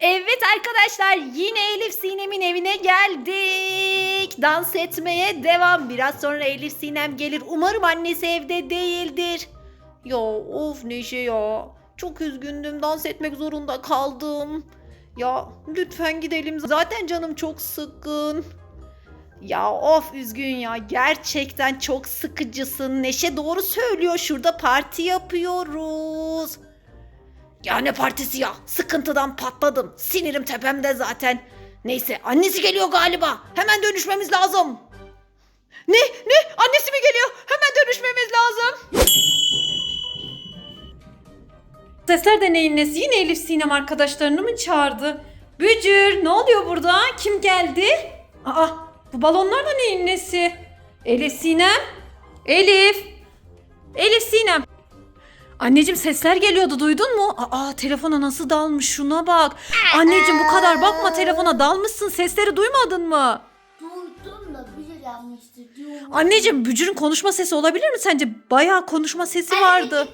Evet arkadaşlar yine Elif Sinem'in evine geldik. Dans etmeye devam. Biraz sonra Elif Sinem gelir. Umarım annesi evde değildir. Ya of Neşe ya. Çok üzgündüm. Dans etmek zorunda kaldım. Ya lütfen gidelim. Zaten canım çok sıkkın. Ya of üzgün ya. Gerçekten çok sıkıcısın. Neşe doğru söylüyor. Şurada parti yapıyoruz. Ya ne partisi ya? Sıkıntıdan patladım. Sinirim tepemde zaten. Neyse annesi geliyor galiba. Hemen dönüşmemiz lazım. Ne? Ne? Annesi mi geliyor? Hemen dönüşmemiz lazım. Sesler de neyin nesi? Yine Elif Sinem arkadaşlarını mı çağırdı? Bücür ne oluyor burada? Kim geldi? Aa bu balonlar da neyin nesi? Elif Sinem? Elif? Elif Sinem? Anneciğim sesler geliyordu duydun mu? Aa telefona nasıl dalmış şuna bak. Anneciğim bu kadar bakma telefona dalmışsın sesleri duymadın mı? Duydum da bir şey yapmıştır diyorum. Anneciğim Bücür'ün konuşma sesi olabilir mi sence? Bayağı konuşma sesi vardı.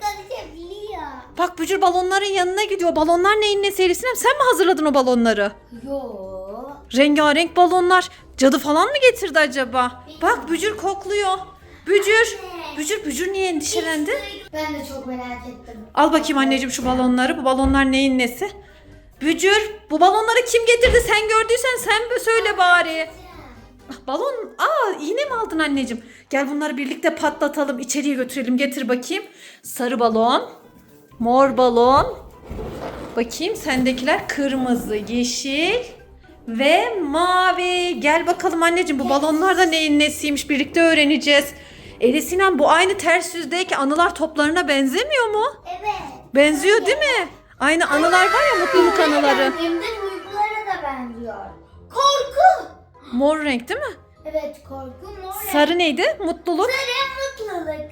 Bak Bücür balonların yanına gidiyor. Balonlar neyin nesi Elif Sinem? Sen mi hazırladın o balonları? Yo. Rengarenk balonlar. Cadı falan mı getirdi acaba? Bak Bücür kokluyor. Bücür. Bücür Bücür niye endişelendi? Ben de çok merak ettim. Al bakayım anneciğim şu balonları. Bu balonlar neyin nesi? Bücür bu balonları kim getirdi? Sen gördüysen sen söyle bari. Ah, Balon, aa iğne mi aldın anneciğim? Gel bunları birlikte patlatalım, içeriye götürelim. Getir bakayım. Sarı balon, mor balon. Bakayım sendekiler kırmızı, yeşil ve mavi. Gel bakalım anneciğim bu balonlar da neyin nesiymiş birlikte öğreneceğiz. Eli Sinem bu aynı ters yüzdeki anılar toplarına benzemiyor mu? Evet. Benziyor değil mi? Aynı anılar var ya mutluluk anıları. Hem de duygulara da benziyor. Korku. Mor renk değil mi? Evet korku mor. Sarı neydi? Mutluluk. Sarı mutluluk.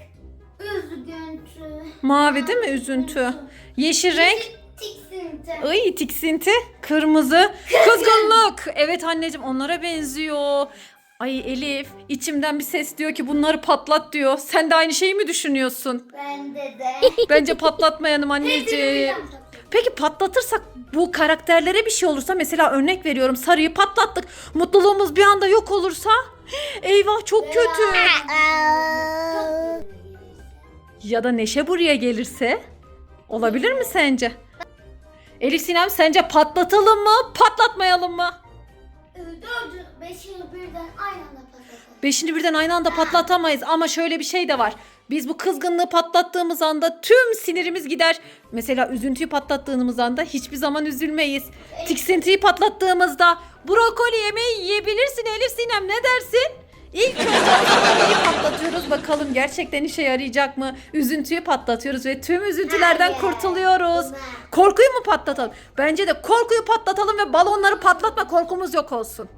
Üzgüntü. Mavi değil mi? Üzüntü. Yeşil renk. Tiksinti. Ay tiksinti. Kırmızı. Kızgınlık. Evet anneciğim onlara benziyor. Ay Elif içimden bir ses diyor ki bunları patlat diyor. Sen de aynı şeyi mi düşünüyorsun? Bende de. Bence patlatmayalım anneciğim. Peki patlatırsak bu karakterlere bir şey olursa mesela örnek veriyorum sarıyı patlattık. Mutluluğumuz bir anda yok olursa eyvah çok kötü. Ya da Neşe buraya gelirse olabilir mi sence? Elif Sinem sence patlatalım mı patlatmayalım mı? Dördü, beşini birden aynı anda patlatalım. Beşini birden aynı anda patlatamayız ama şöyle bir şey de var. Biz bu kızgınlığı patlattığımız anda tüm sinirimiz gider. Mesela üzüntüyü patlattığımız anda hiçbir zaman üzülmeyiz. Tiksintiyi patlattığımızda brokoli yemeği yiyebilirsin Elif Sinem ne dersin? İlk önce neyi patlatıyoruz bakalım gerçekten işe yarayacak mı? Üzüntüyü patlatıyoruz ve tüm üzüntülerden Hayır. kurtuluyoruz. Korkuyu mu patlatalım? Bence de korkuyu patlatalım ve balonları patlatma korkumuz yok olsun.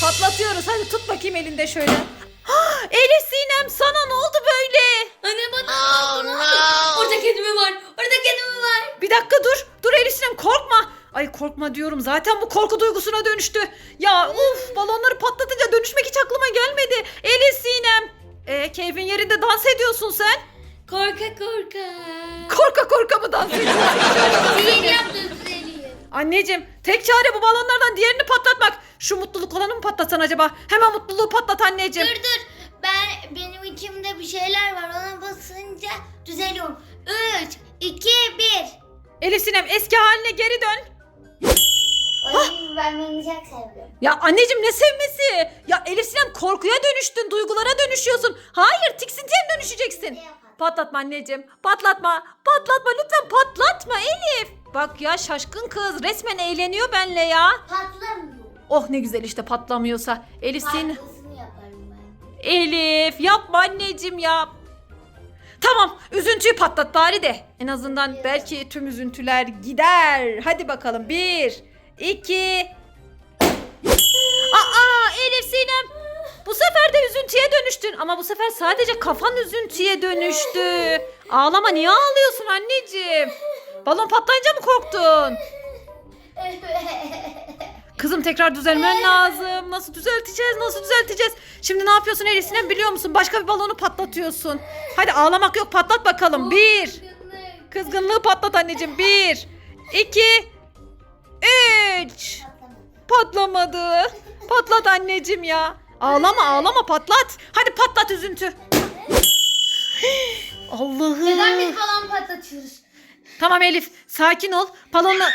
Patlatıyoruz. Hadi tut bakayım elinde şöyle. Elif Sinem sana ne oldu böyle? Anne bana Orada kedimi var. Orada kedimi var. Bir dakika dur. Dur Elif Sinem korkma. Ay korkma diyorum. Zaten bu korku duygusuna dönüştü. Ya uf balonları patlatınca dönüşmek hiç aklıma gelmedi. Elif Sinem. E, keyfin yerinde dans ediyorsun sen. Korka korka. Korka korka mı dans ediyorsun? Sihir sihir. Anneciğim tek çare bu balonlardan diğerini patlatmak. Şu mutluluk olanı mı patlatsan acaba? Hemen mutluluğu patlat anneciğim. Dur dur. Ben benim içimde bir şeyler var. Ona basınca düzeliyorum. 3 2 1. Elif Sinem eski haline geri dön. Ay ben seviyorum. Ya anneciğim ne sevmesi? Ya Elif Sinem korkuya dönüştün, duygulara dönüşüyorsun. Hayır, tiksintiye mi dönüşeceksin? Patlatma anneciğim. Patlatma. Patlatma lütfen patlatma Elif. Bak ya şaşkın kız resmen eğleniyor benle ya. Patlamıyor. Oh ne güzel işte patlamıyorsa. Elif yaparım ben. Elif yapma anneciğim ya. Tamam üzüntüyü patlat bari de. En azından belki tüm üzüntüler gider. Hadi bakalım bir, iki. Aa Elif Sinem. Bu sefer de üzüntüye dönüştün ama bu sefer sadece kafan üzüntüye dönüştü. Ağlama niye ağlıyorsun anneciğim? Balon patlayınca mı korktun? Kızım tekrar düzelmen lazım. Nasıl düzelteceğiz? Nasıl düzelteceğiz? Şimdi ne yapıyorsun Elif Sinem biliyor musun? Başka bir balonu patlatıyorsun. Hadi ağlamak yok patlat bakalım. Bir. Kızgınlığı patlat anneciğim. Bir. iki, patlamadı. Patlat anneciğim ya. Ağlama ağlama patlat. Hadi patlat üzüntü. Allah'ım. Neden biz balon patlatıyoruz? Tamam Elif sakin ol. Balonla...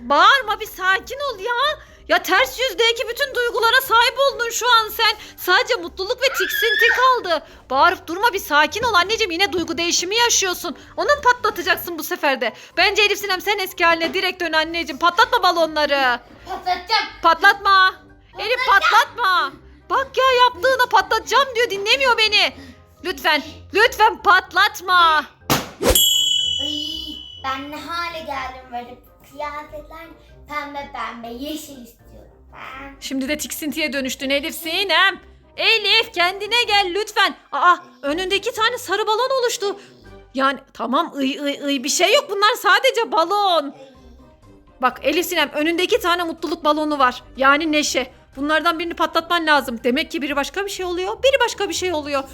Bağırma bir sakin ol ya. Ya ters yüzdeki bütün duygulara sahip oldun şu an sen. Sadece mutluluk ve tiksinti kaldı. Bağırıp durma bir sakin ol anneciğim. Yine duygu değişimi yaşıyorsun. Onu mu patlatacaksın bu sefer de? Bence Elif Sinem sen eski haline direkt dön anneciğim. Patlatma balonları. Patlatacağım. Patlatma. Elif patlatma. Bak ya yaptığına patlatacağım diyor dinlemiyor beni. Lütfen, lütfen patlatma. Ay, ben ne hale geldim böyle kıyafetler pembe pembe yeşil istiyorum ben. Şimdi de tiksintiye dönüştün Elif Sinem. Elif kendine gel lütfen. Aa önünde tane sarı balon oluştu. Yani tamam ıy ıy ıy bir şey yok bunlar sadece balon. Bak Elif Sinem önünde iki tane mutluluk balonu var. Yani neşe. Bunlardan birini patlatman lazım. Demek ki biri başka bir şey oluyor. Biri başka bir şey oluyor.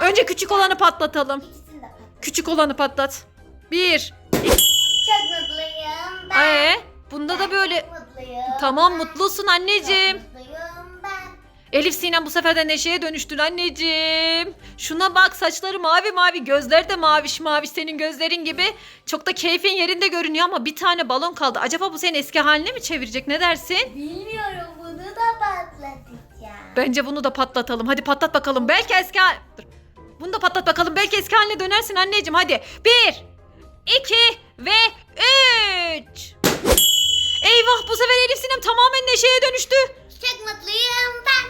Önce küçük olanı patlatalım. İkisini de patlat. Küçük olanı patlat. Bir. Çok mutluyum ben. Ee, bunda da böyle. Mutluyum. Tamam mutlusun anneciğim. Çok mutluyum ben. Elif Sinem bu sefer de Neşe'ye dönüştün anneciğim. Şuna bak saçları mavi mavi gözleri de maviş maviş senin gözlerin gibi. Çok da keyfin yerinde görünüyor ama bir tane balon kaldı. Acaba bu senin eski haline mi çevirecek ne dersin? Bilmiyorum bunu da patlatacağım. Bence bunu da patlatalım. Hadi patlat bakalım. Belki eski hal... Dur. Bunu da patlat bakalım. Belki eski haline dönersin anneciğim hadi. Bir, iki ve üç. Eyvah bu sefer Elif Sinem tamamen Neşe'ye dönüştü. Çok mutluyum ben.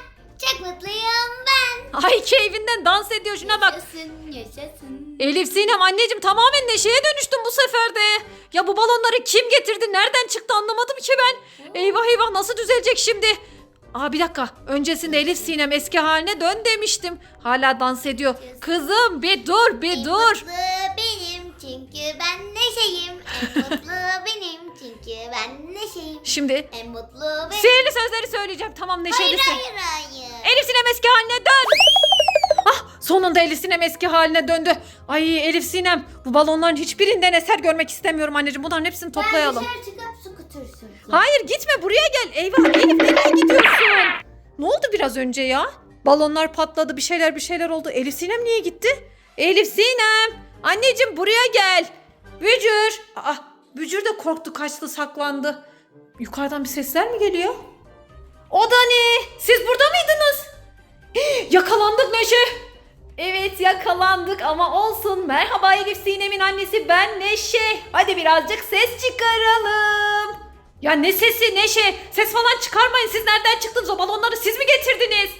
Çok mutluyum ben. Ay keyfinden dans ediyor şuna bak. Yaşasın yaşasın. Elif Sinem anneciğim tamamen neşeye dönüştüm bu sefer de. Ya bu balonları kim getirdi? Nereden çıktı anlamadım ki ben. Eyvah eyvah nasıl düzelecek şimdi? Aa bir dakika. Öncesinde Elif Sinem eski haline dön demiştim. Hala dans ediyor. Kızım bir dur bir dur. mutlu benim çünkü ben neşeyim. En mutlu benim çünkü ben neşeyim. Şimdi En mutlu benim. sihirli sözleri söyleyeceğim. Tamam Hayır neşelisin. hayır hayır. Elif Sinem eski haline dön. Ah sonunda Elif Sinem eski haline döndü. Ay Elif Sinem bu balonların hiçbirinden eser görmek istemiyorum anneciğim. Bunların hepsini toplayalım. Ben dışarı çıkıp su kutursuz. Hayır gitme buraya gel. Eyvah Elif nereye gidiyorsun? Ne oldu biraz önce ya? Balonlar patladı bir şeyler bir şeyler oldu. Elif Sinem niye gitti? Elif Sinem. Anneciğim buraya gel. Bücür. Aa, Bücür de korktu kaçtı saklandı. Yukarıdan bir sesler mi geliyor? O da ne? Siz burada mıydınız? Yakalandık Neşe. Evet yakalandık ama olsun. Merhaba Elif Sinem'in annesi ben Neşe. Hadi birazcık ses çıkaralım. Ya ne sesi Neşe? Ses falan çıkarmayın. Siz nereden çıktınız? O balonları siz mi getirdiniz?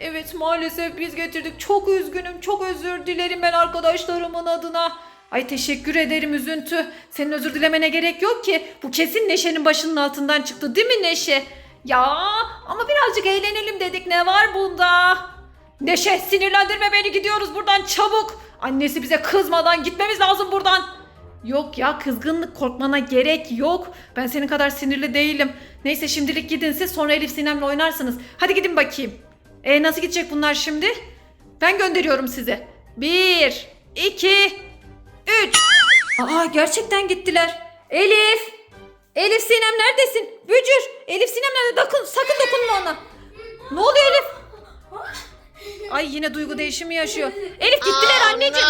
Evet maalesef biz getirdik. Çok üzgünüm. Çok özür dilerim ben arkadaşlarımın adına. Ay teşekkür ederim üzüntü. Senin özür dilemene gerek yok ki. Bu kesin Neşe'nin başının altından çıktı değil mi Neşe? Ya ama birazcık eğlenelim dedik. Ne var bunda? Neşe sinirlendirme beni gidiyoruz buradan çabuk. Annesi bize kızmadan gitmemiz lazım buradan. Yok ya kızgınlık korkmana gerek yok. Ben senin kadar sinirli değilim. Neyse şimdilik gidin siz sonra Elif Sinem'le oynarsınız. Hadi gidin bakayım. E nasıl gidecek bunlar şimdi? Ben gönderiyorum size. Bir, iki, üç. Aa gerçekten gittiler. Elif. Elif Sinem neredesin? Bücür. Elif Sinem nerede? Dokun, sakın dokunma ona. Ne oluyor Elif? Ay yine duygu değişimi yaşıyor. Elif gittiler anneciğim.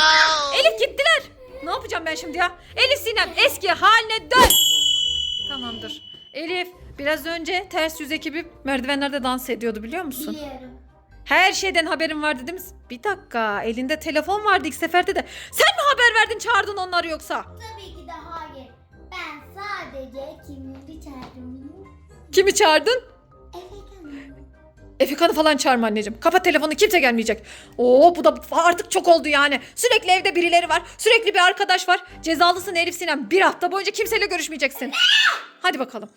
Elif gittiler. Ne yapacağım ben şimdi ya? Elif Sinem eski haline dön. Tamamdır. Elif biraz önce ters yüz ekibi merdivenlerde dans ediyordu biliyor musun? Biliyorum. Her şeyden haberin vardı değil mi? Bir dakika elinde telefon vardı ilk seferde de. Sen mi haber verdin çağırdın onları yoksa? Tabii ki de hayır. Ben sadece kimleri çağırdım. Kimi çağırdın? Efekan'ı falan çağırma anneciğim. Kapat telefonu kimse gelmeyecek. Oo bu da artık çok oldu yani. Sürekli evde birileri var. Sürekli bir arkadaş var. Cezalısın Elif Sinem. Bir hafta boyunca kimseyle görüşmeyeceksin. Hadi bakalım.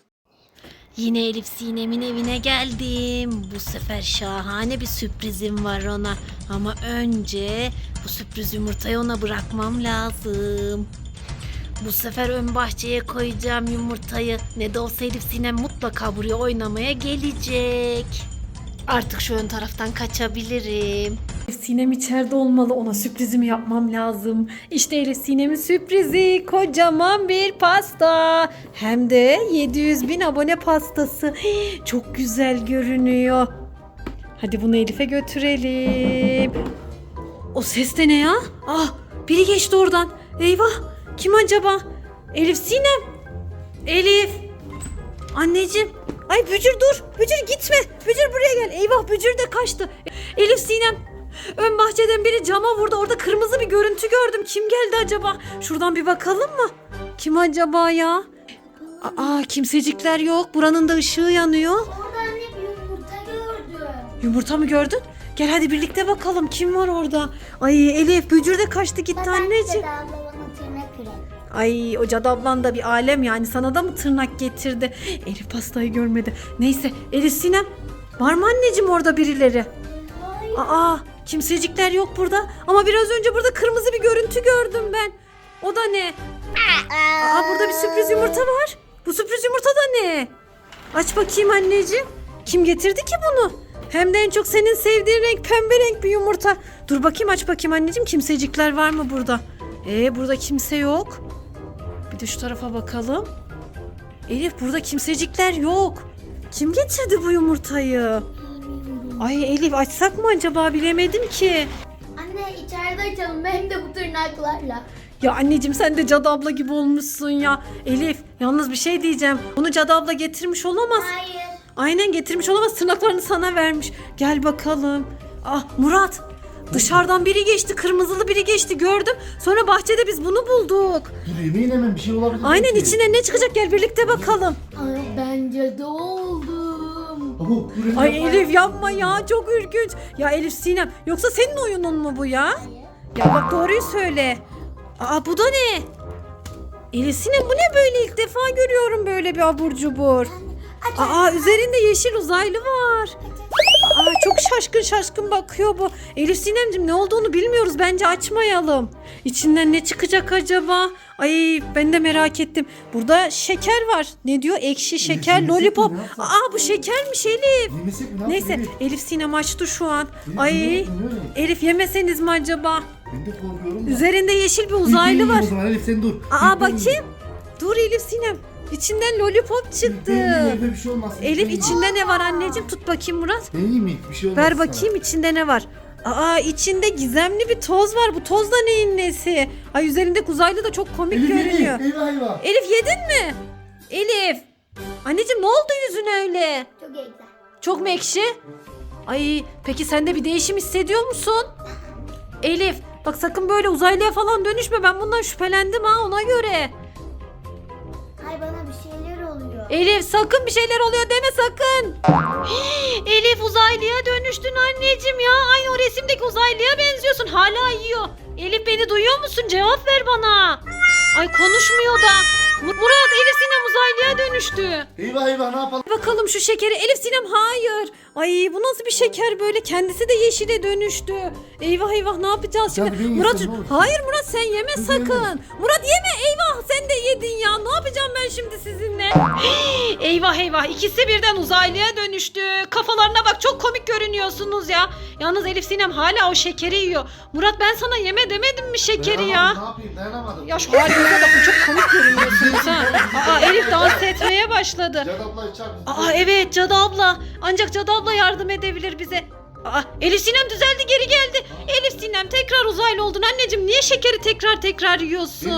Yine Elif Sinem'in evine geldim. Bu sefer şahane bir sürprizim var ona. Ama önce bu sürpriz yumurtayı ona bırakmam lazım. Bu sefer ön bahçeye koyacağım yumurtayı. Ne de olsa Elif Sinem mutlaka buraya oynamaya gelecek. Artık şu ön taraftan kaçabilirim. Sinem içeride olmalı. Ona sürprizimi yapmam lazım. İşte Elif Sinem'in sürprizi. Kocaman bir pasta. Hem de 700 bin abone pastası. Çok güzel görünüyor. Hadi bunu Elif'e götürelim. O ses de ne ya? Ah biri geçti oradan. Eyvah kim acaba? Elif Sinem. Elif. Anneciğim. Ay Bücür dur. Bücür gitme. Bücür buraya gel. Eyvah Bücür de kaçtı. Elif Sinem. Ön bahçeden biri cama vurdu. Orada kırmızı bir görüntü gördüm. Kim geldi acaba? Şuradan bir bakalım mı? Kim acaba ya? Aa kimsecikler yok. Buranın da ışığı yanıyor. Orada anne bir yumurta gördüm. Yumurta mı gördün? Gel hadi birlikte bakalım kim var orada. Ay Elif Bücür de kaçtı gitti anneciğim. Tırnak kremi. Ay o cadı ablan da bir alem yani sana da mı tırnak getirdi? Elif pastayı görmedi. Neyse Elif Sinem var mı anneciğim orada birileri? Hayır. Aa kimsecikler yok burada ama biraz önce burada kırmızı bir görüntü gördüm ben. O da ne? Aa burada bir sürpriz yumurta var. Bu sürpriz yumurta da ne? Aç bakayım anneciğim. Kim getirdi ki bunu? Hem de en çok senin sevdiğin renk pembe renk bir yumurta. Dur bakayım aç bakayım anneciğim kimsecikler var mı burada? Ee burada kimse yok. Bir de şu tarafa bakalım. Elif burada kimsecikler yok. Kim getirdi bu yumurtayı? Ay Elif açsak mı acaba bilemedim ki. Anne içeride açalım hem de bu tırnaklarla. Ya anneciğim sen de cadı abla gibi olmuşsun ya. Elif yalnız bir şey diyeceğim. Bunu cadı abla getirmiş olamaz. Hayır. Aynen getirmiş olamaz. Tırnaklarını sana vermiş. Gel bakalım. Ah Murat. Dışarıdan biri geçti. Kırmızılı biri geçti gördüm. Sonra bahçede biz bunu bulduk. Dur yemeğin hemen bir şey olabilir. Aynen belki. içine ne çıkacak gel birlikte bakalım. Ay bence de. Elif Ay. Elif yapma ya çok ürkünç. Ya Elif Sinem yoksa senin oyunun mu bu ya? Ya bak doğruyu söyle. Aa bu da ne? Elif Sinem bu ne böyle ilk defa görüyorum böyle bir abur cubur. Aa üzerinde yeşil uzaylı var. Aa çok şaşkın şaşkın bakıyor bu. Elif Sinemcim ne olduğunu bilmiyoruz bence açmayalım. İçinden ne çıkacak acaba? Ay ben de merak ettim. Burada şeker var. Ne diyor? Ekşi şeker, yemesek mi, lollipop. ne yapsak? Aa bu şekermiş Elif. Yemesek mi? Ne Neyse yapalım Elif Sinem açtı şu an. Elif? Ay Elif, öyle? Elif yemeseniz mi acaba? Ben de korkuyorum da. Üzerinde yeşil bir uzaylı var. yiyeyim O zaman Elif sen dur. Aa bakayım. Dur Elif Sinem. İçinden lollipop çıktı. Elif'e bir şey olmaz. Elif içinde ne var anneciğim? Tut bakayım Murat. Ben yiyeyim mi? Bir şey olmaz Ver sana. bakayım içinde ne var. Aa içinde gizemli bir toz var. Bu toz da neyin nesi? Ay üzerindeki uzaylı da çok komik Elif görünüyor. yedi. Eyvah eyvah. Elif yedin mi? Elif. Anneciğim ne oldu yüzüne öyle? Çok güzel. Çok mu ekşi? Ay peki sen de bir değişim hissediyor musun? Elif bak sakın böyle uzaylıya falan dönüşme. Ben bundan şüphelendim ha ona göre. Elif sakın bir şeyler oluyor deme sakın. Elif uzaylıya dönüştün anneciğim ya. Aynı o resimdeki uzaylıya benziyorsun. Hala yiyor. Elif beni duyuyor musun? Cevap ver bana. Ay konuşmuyor da. Mu- Murat Elif Sinem uzaylıya dönüştü. Eyvah eyvah ne yapalım? Bakalım şu şekeri. Elif Sinem hayır. Ay bu nasıl bir şeker böyle? Kendisi de yeşile dönüştü. Eyvah eyvah ne yapacağız Ya şimdi? bir Murat ne olur? hayır Murat sen yeme Kız sakın. yemez. Murat yeme eyvah sen de yedin ya. Ne yapacağım ben şimdi sizinle? eyvah eyvah ikisi birden uzaylıya dönüştü. Kafalarına bak çok komik görünüyorsunuz ya. Yalnız Elif Sinem hala o şekeri yiyor. Murat ben sana yeme demedim mi şekeri ya? Dayanamadım, Ne yapayım dayanamadım. Ya şu halinize bakın çok komik görünüyorsunuz ha. Aa Elif dans etmeye başladı. Cadı abla içer misin? Aa evet Cadı abla. Ancak Cadı abla yardım edebilir bize. Aa Elif Sinem düzeldi geri geldi. Elif Sinem tekrar uzaylı oldun anneciğim. Niye şekeri tekrar tekrar Ben yiyorsun?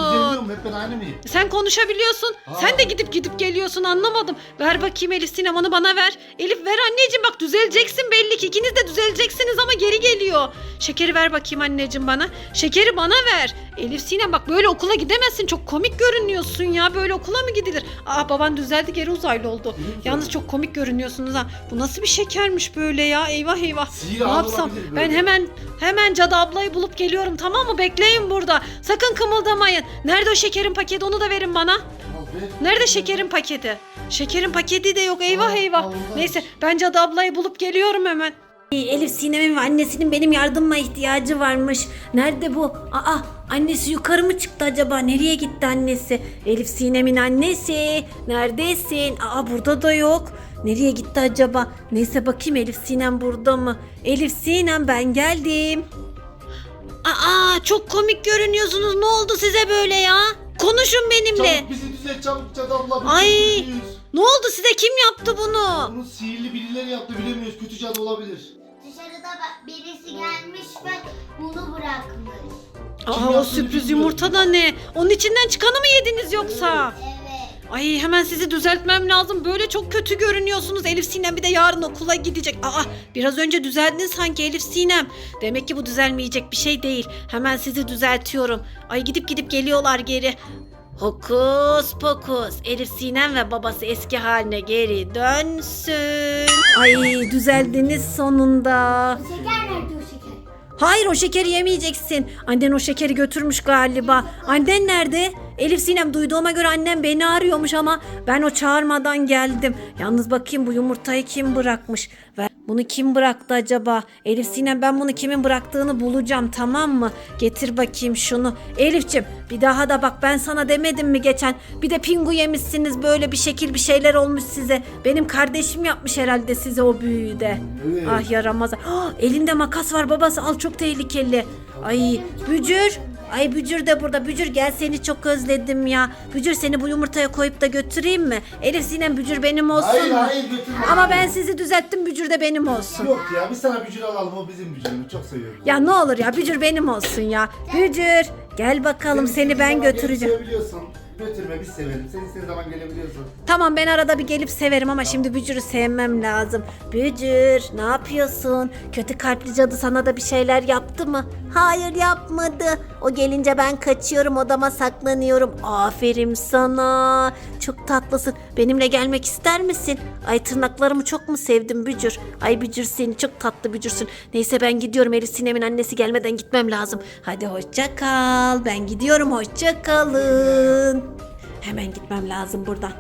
hep ben aynı mıyım? Sen konuşabiliyorsun. Aa. Sen de gidip gidip geliyorsun anlamadım. Ver bakayım Elif Sinem onu bana ver. Elif ver anneciğim bak düzeleceksin belli ki. İkiniz de düzeleceksiniz ama geri geliyor. Şekeri ver bakayım anneciğim bana. Şekeri bana ver. Elif Sinem bak böyle okula gidemezsin. Çok komik görünüyorsun ya. Böyle okula mı gidilir? Aa baban düzeldi geri uzaylı oldu. Yalnız çok komik görünüyorsunuz ha. Bu nasıl bir şekermiş böyle ya? Eyvah eyvah. Sihir Ne yapsam? olabilir Ben hemen hemen cadı ablayı bulup geliyorum tamam mı? Bekleyin burada. Sakın kımıldamayın. Nerede o şekerin paketi? Onu da verin bana. Nerede şekerin paketi? Şekerin paketi de yok. Eyvah eyvah. Neyse ben cadı ablayı bulup geliyorum hemen. Elif Sinem'in ve annesinin benim yardıma ihtiyacı varmış. Nerede bu? Aa annesi yukarı mı çıktı acaba? Nereye gitti annesi? Elif Sinem'in annesi. Neredesin? Aa burada da yok. Nereye gitti acaba? Neyse bakayım Elif Sinem burada mı? Elif Sinem ben geldim. Aa çok komik görünüyorsunuz. Ne oldu size böyle ya? Konuşun benimle. Çabuk bizi düzelt çabuk Cadı abla. Ay. üzülüyoruz. Ne oldu size? Kim yaptı bunu? Bunu sihirli birileri yaptı bilemiyoruz. Kötü cadı olabilir. Dışarıda birisi gelmiş ve bunu bırakmış. Aa o yaptığını sürpriz bilmiyorum. yumurta da ne? Onun içinden çıkanı mı yediniz yoksa? Evet. Ay hemen sizi düzeltmem lazım. Böyle çok kötü görünüyorsunuz. Elif Sinem bir de yarın okula gidecek. Aa biraz önce düzeldin sanki Elif Sinem. Demek ki bu düzelmeyecek bir şey değil. Hemen sizi düzeltiyorum. Ay gidip gidip geliyorlar geri. Hokus pokus. Elif Sinem ve babası eski haline geri dönsün. Ay düzeldiniz sonunda. Şeker nerede o şeker? Hayır o şekeri yemeyeceksin. Annen o şekeri götürmüş galiba. Annen nerede? Elif Sinem duyduğuma göre annem beni arıyormuş ama ben o çağırmadan geldim. Yalnız bakayım bu yumurtayı kim bırakmış? Ve bunu kim bıraktı acaba? Elif Sinem ben bunu kimin bıraktığını bulacağım tamam mı? Getir bakayım şunu. Elifçim bir daha da bak ben sana demedim mi geçen? Bir de pingu yemişsiniz böyle bir şekil bir şeyler olmuş size. Benim kardeşim yapmış herhalde size o büyüyü de. Evet. Ah yaramaz. Ah, elinde makas var babası al çok tehlikeli. Ay Bücür. Ay Bücür de burada. Bücür gel seni çok özledim ya. Bücür seni bu yumurtaya koyup da götüreyim mi? Elif Sinem Bücür benim olsun Hayır mu? hayır götürme. Ama ben sizi düzelttim Bücür de benim olsun. Yok ya biz sana bücür alalım o bizim bücürümüz. Çok seviyoruz. Ya ne olur ya Bücür benim olsun ya. Bücür gel bakalım seni ben götüreceğim. sevebiliyorsun. Götürme biz sevelim. Sen istediğin zaman gelebiliyorsun. Tamam ben arada bir gelip severim ama şimdi Bücür'ü sevmem lazım. Bücür ne yapıyorsun? Kötü kalpli cadı sana da bir şeyler yaptı mı? Hayır yapmadı. O gelince ben kaçıyorum odama saklanıyorum. Aferin sana. Çok tatlısın. Benimle gelmek ister misin? Ay tırnaklarımı çok mu sevdin Bücür? Ay Bücür seni çok tatlı Bücürsün. Neyse ben gidiyorum Elif Sinem'in annesi gelmeden gitmem lazım. Hadi hoşça kal. Ben gidiyorum hoşça kalın. Hemen gitmem lazım buradan.